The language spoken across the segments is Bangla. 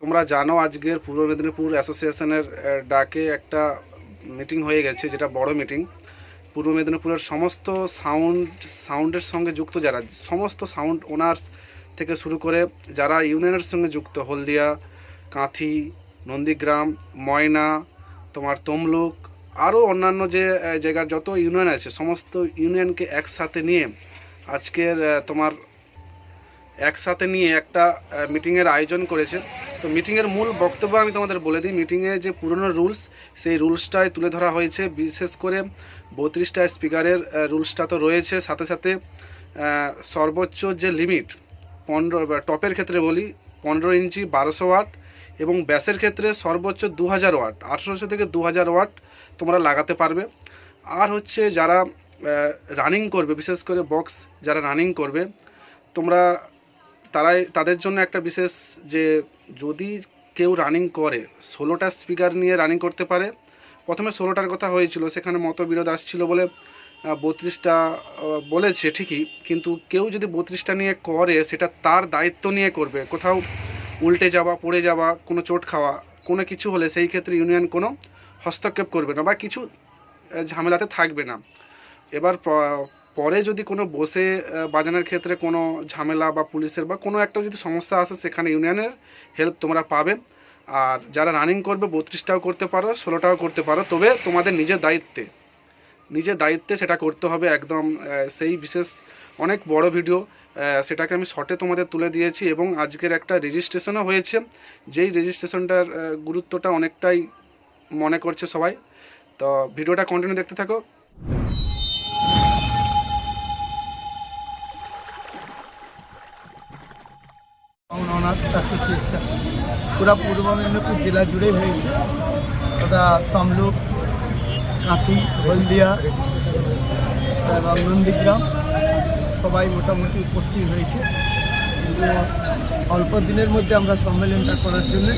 তোমরা জানো আজকের পূর্ব মেদিনীপুর অ্যাসোসিয়েশনের ডাকে একটা মিটিং হয়ে গেছে, যেটা বড় মিটিং। পূর্ব মেদিনীপুরের সমস্ত সাউন্ড, সাউন্ডের সঙ্গে যুক্ত যারা, সমস্ত সাউন্ড ওনার্স থেকে শুরু করে যারা ইউনিয়নের সঙ্গে যুক্ত, হলদিয়া, কাঁথি, নন্দীগ্রাম, ময়না, তোমার তমলুক, আরও অন্যান্য যে জায়গার যত ইউনিয়ন আছে, সমস্ত ইউনিয়নকে একসাথে নিয়ে আজকের তোমার একসাথে নিয়ে একটা মিটিংয়ের আয়োজন করেছে তো মিটিংয়ের মূল বক্তব্য আমি তোমাদের বলে দিই। মিটিংয়ে যে পুরনো রুলস সেই রুলসটাই তুলে ধরা হয়েছে। বিশেষ করে বত্রিশটা স্পিকারের রুলসটা তো রয়েছে। সাথে সাথে সর্বোচ্চ যে লিমিট পনেরো টপের ক্ষেত্রে বলি, পনেরো ইঞ্চি বারোশো ওয়াট এবং ব্যাসের ক্ষেত্রে সর্বোচ্চ দু হাজার ওয়াট, আঠেরোশো থেকে দু হাজার ওয়াট তোমরা লাগাতে পারবে। আর হচ্ছে যারা রানিং করবে, বিশেষ করে বক্স যারা রানিং করবে, তোমরা তারাই, তাদের জন্য একটা বিশেষ যে যদি কেউ রানিং করে, ষোলোটা স্পিকার নিয়ে রানিং করতে পারে, প্রথমে ষোলোটার কথা হয়েছিল, সেখানে মতবিরোধ আসছিল বলে বত্রিশটা বলেছে ঠিকই, কিন্তু কেউ যদি বত্রিশটা নিয়ে করে, সেটা তার দায়িত্ব নিয়ে করবে। কোথাও উল্টে যাওয়া, পড়ে যাওয়া, কোনো চোট খাওয়া, কোনো কিছু হলে সেই ক্ষেত্রে ইউনিয়ন কোনো হস্তক্ষেপ করবে না বা কিছু ঝামেলাতে থাকবে না। এবার পরে যদি কোনো বসে বাজানোর ক্ষেত্রে কোনো ঝামেলা বা পুলিশের বা কোনো একটা যদি সমস্যা আসে সেখানে ইউনিয়নের হেল্প তোমরা পাবে। আর যারা রানিং করবে, বত্রিশটাও করতে পারো, ষোলোটাও করতে পারো। তবে তোমাদের নিজের দায়িত্বে নিজের দায়িত্বে সেটা করতে হবে একদম সেই বিশেষ অনেক বড় ভিডিও সেটাকে আমি শর্টে তোমাদের তুলে দিয়েছি এবং আজকের একটা রেজিস্ট্রেশনও হয়েছে। যেই রেজিস্ট্রেশনটার গুরুত্বটা অনেকটাই মনে করছে সবাই। তো ভিডিওটা কন্টিনিউ দেখতে থাকো। Honours association. পুরা পূর্ব মেদিনীপুর জেলা জুড়েই হয়েছে। ওটা তমলুক কাঁথি হলদিয়া এবং নন্দীগ্রাম, সবাই মোটামুটি উপস্থিত হয়েছে। কিন্তু অল্প দিনের মধ্যে আমরা সম্মেলনটা করার জন্য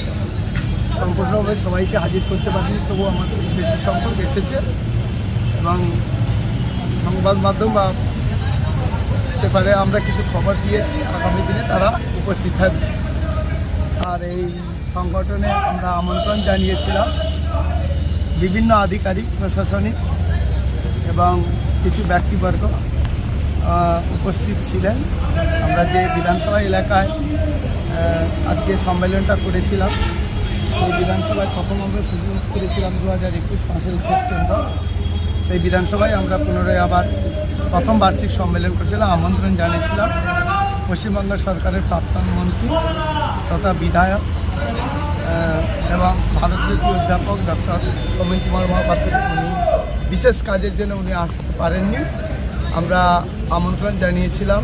সম্পূর্ণভাবে সবাইকে হাজির করতে পারিনি তবু আমাদের বেশি সংখ্যক এসেছে। এবং সংবাদ মাধ্যম বা পেপারে আমরা কিছু খবর দিয়েছি, আগামী দিনে তারা উপস্থিত থাকবে। আর এই সংগঠনে আমরা আমন্ত্রণ জানিয়েছিলাম বিভিন্ন আধিকারিক, প্রশাসনিক এবং কিছু ব্যক্তিবর্গ উপস্থিত ছিলেন। আমরা যে বিধানসভা এলাকায় আজকে সম্মেলনটা করেছিলাম, সেই বিধানসভায় প্রথম আমরা শুরু করেছিলাম দু হাজার একুশ পাঁচই সেপ্টেম্বর। সেই বিধানসভায় আমরা পুনরায় আবার প্রথম বার্ষিক সম্মেলন করেছিলাম, আমন্ত্রণ জানিয়েছিলাম পশ্চিমবঙ্গ সরকারের প্রাক্তন মন্ত্রী তথা বিধায়ক এবং ভারতীয় অধ্যাপক ডক্টর সমীর কুমার মহাপাত্র উনি। বিশেষ কাজের জন্য উনি আসতে পারেননি। আমরা আমন্ত্রণ জানিয়েছিলাম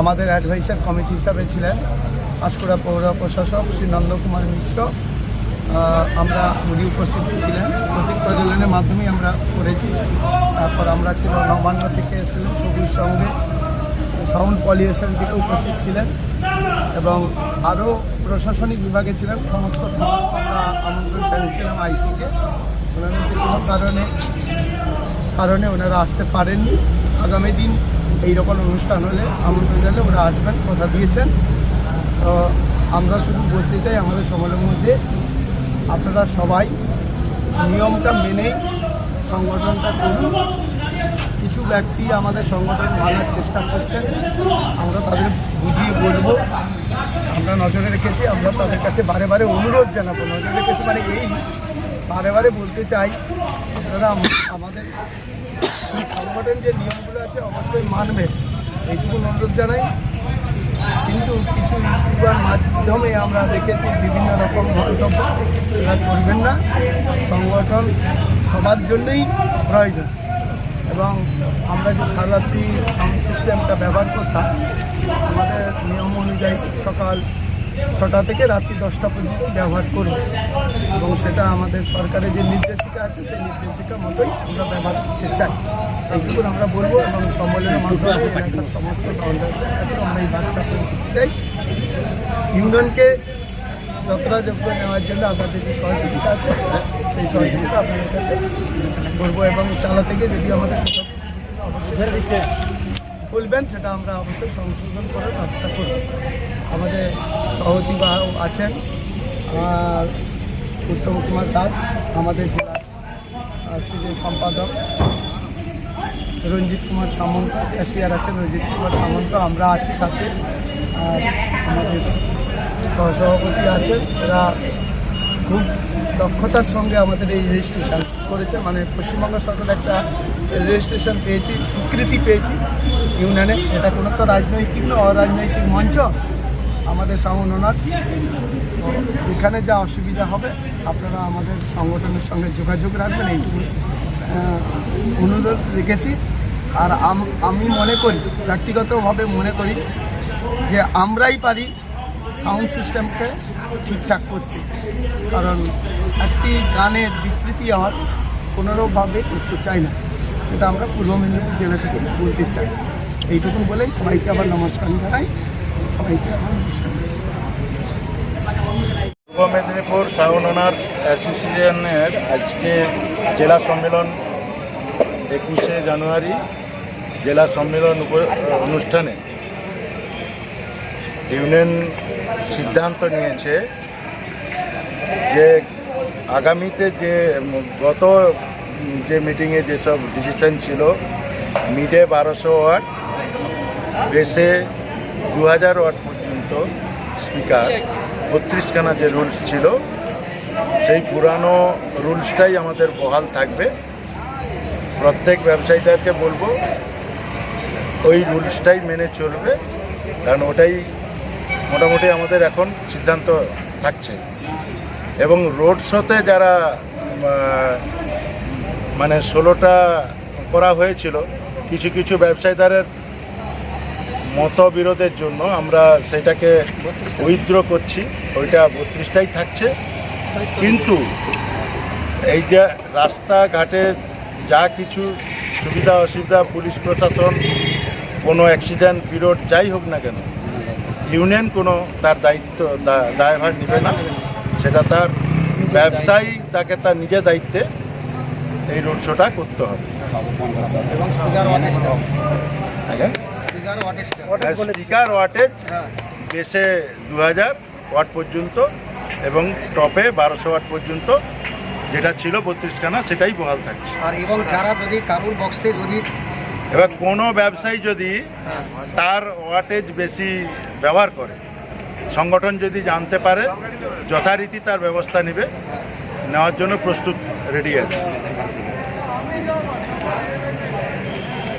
আমাদের অ্যাডভাইসার কমিটি হিসাবে ছিলেন। পাঁশকুড়া পৌর প্রশাসক শ্রী নন্দকুমার মিশ্র আমরা উনি উপস্থিত ছিলেন প্রতীক প্রজ্বলনের মাধ্যমেই আমরা করেছি। তারপর আমরা ছিল নবান্ন থেকে এসেছিলাম সবুজ সঙ্গে। সাউন্ড পলিউশন থেকে উপস্থিত ছিলেন এবং আরও প্রশাসনিক বিভাগে ছিলেন সমস্ত আমরা আমন্ত্রণ জানিয়েছিলাম আইসিকে। ওনারা যে কোনো কারণে কারণে ওনারা আসতে পারেননি। আগামী দিন এই রকম অনুষ্ঠান হলে আমন্ত্রণ জানালে ওরা আসবেন, কথা দিয়েছেন। তো আমরা শুধু বলতে চাই, আমাদের সমাজের মধ্যে আপনারা সবাই নিয়মটা মেনেই সংগঠনটা করুন। কিছু ব্যক্তি আমাদের সংগঠন মানার চেষ্টা করছেন। আমরা তাদের বুঝিয়ে বলব। আমরা নজরে রেখেছি, আমরা তাদের কাছে বারে বারে অনুরোধ জানাব। নজরে রেখেছি মানে এই বারে বারে বলতে চাই, আপনারা আমাদের সংগঠন যে নিয়মগুলো আছে অবশ্যই মানবেন। এইটুকু অনুরোধ জানাই। কিন্তু কিছু ইউটিউবার মাধ্যমে আমরা দেখেছি বিভিন্ন রকম মন্তব্য। এরা করবেন না। সংগঠন সবার জন্যই প্রয়োজন। এবং আমরা যে সারাত্রি সাউন্ড সিস্টেমটা ব্যবহার করতাম, আমাদের নিয়ম অনুযায়ী সকাল ছটা থেকে রাত্রি দশটা পর্যন্ত ব্যবহার করব। এবং সেটা আমাদের সরকারের যে নির্দেশিকা আছে, সেই নির্দেশিকা মতোই আমরা ব্যবহার করতে চাই। এইটুকু আমরা বলব এবং সম্মেলনের মাধ্যমে সমস্ত সহযোগিতার কাছে আমরা এই বার্তা চাই। ইউনিয়নকে যথাযোগ্য নেওয়ার জন্য আপনাদের যে সহযোগিতা আছে, সেই সহযোগিতা আপনাদের কাছে করব এবং চালা থেকে যদি আমাদের বলবেন সেটা আমরা অবশ্যই সংশোধন করার ব্যবস্থা করব। আমাদের সভাপতি বাবু আছেন, আর উত্তম কুমার দাস, আমাদের জেলা হচ্ছে যে সম্পাদক, রঞ্জিত কুমার সামন্ত, ক্যাশিয়ার আছেন রঞ্জিত কুমার সামন্ত, আমরা আছি সাথে, আর আমাদের সহসভাপতি আছেন। এরা খুব দক্ষতার সঙ্গে আমাদের এই রেজিস্ট্রেশন করেছে। মানে পশ্চিমবঙ্গ সরকার একটা রেজিস্ট্রেশন পেয়েছি, স্বীকৃতি পেয়েছি ইউনিয়নে। এটা কোনো তো রাজনৈতিক না অরাজনৈতিক মঞ্চ। আমাদের সাউন্ড ওনার্স যেখানে যা অসুবিধা হবে, আপনারা আমাদের সংগঠনের সঙ্গে যোগাযোগ রাখবেন এইটুকু অনুরোধ রেখেছি। আর আমি মনে করি, ব্যক্তিগতভাবে মনে করি যে আমরাই পারি সাউন্ড সিস্টেমকে ঠিকঠাক করতে কারণ একটি গানের বিকৃতি আওয়াজ কোনোরকমভাবে করতে চাই না। সেটা আমরা পূর্ব মেদিনীপুর জেলা থেকে বলতে চাই। এইটুকু বলেই সবাইকে আবার নমস্কার জানাই। সবাইকে আবার নমস্কার। পূর্ব মেদিনীপুর সাউন্ড অনার্স অ্যাসোসিয়েশনের আজকে জেলা সম্মেলন একুশে জানুয়ারি জেলা সম্মেলন অনুষ্ঠানে ইউনিয়ন সিদ্ধান্ত নিয়েছে যে আগামীতে যে, গত যে মিটিংয়ে যেসব ডিসিশন ছিল মিডে বারোশো ওয়াট বেসে দু হাজার ওয়াট পর্যন্ত স্পিকার বত্রিশখানা যে রুলস ছিল, সেই পুরানো রুলসটাই আমাদের বহাল থাকবে। প্রত্যেক ব্যবসায়ীদেরকে বলব, ওই রুলসটাই মেনে চলবে, কারণ ওটাই মোটামুটি আমাদের এখন সিদ্ধান্ত থাকছে। এবং রোড শোতে যারা মানে ষোলোটা করা হয়েছিল, কিছু কিছু ব্যবসায়ীদারের মতবিরোধের জন্য আমরা সেটাকে উইথড্র করছি, ওইটা বত্রিশটাই থাকছে। কিন্তু এই যে রাস্তাঘাটে যা কিছু সুবিধা অসুবিধা, পুলিশ প্রশাসন, কোনো অ্যাক্সিডেন্ট, বিরোধ, যাই হোক না কেন ইউনিয়ন কোনো তার দায়িত্ব দায়ভার নেবে না। সেটা তার ব্যবসায়ী তাকে তার নিজের দায়িত্বে এই রোড শোটা করতে হবে। এবং স্পিকার ওয়াটেজটা স্পিকার ওয়াটেজ বেসে দু হাজার ওয়াট পর্যন্ত এবং টপে বারোশো ওয়াট পর্যন্ত যেটা ছিল বত্রিশখানা সেটাই বহাল থাকছে। আর এবং যারা যদি কারুর বক্সে যদি এবার কোনো ব্যবসায়ী যদি তার ওয়াটেজ বেশি ব্যবহার করে, সংগঠন যদি জানতে পারে, যথারীতি তার ব্যবস্থা নেবে, নেওয়ার জন্য প্রস্তুত রেডি আছে।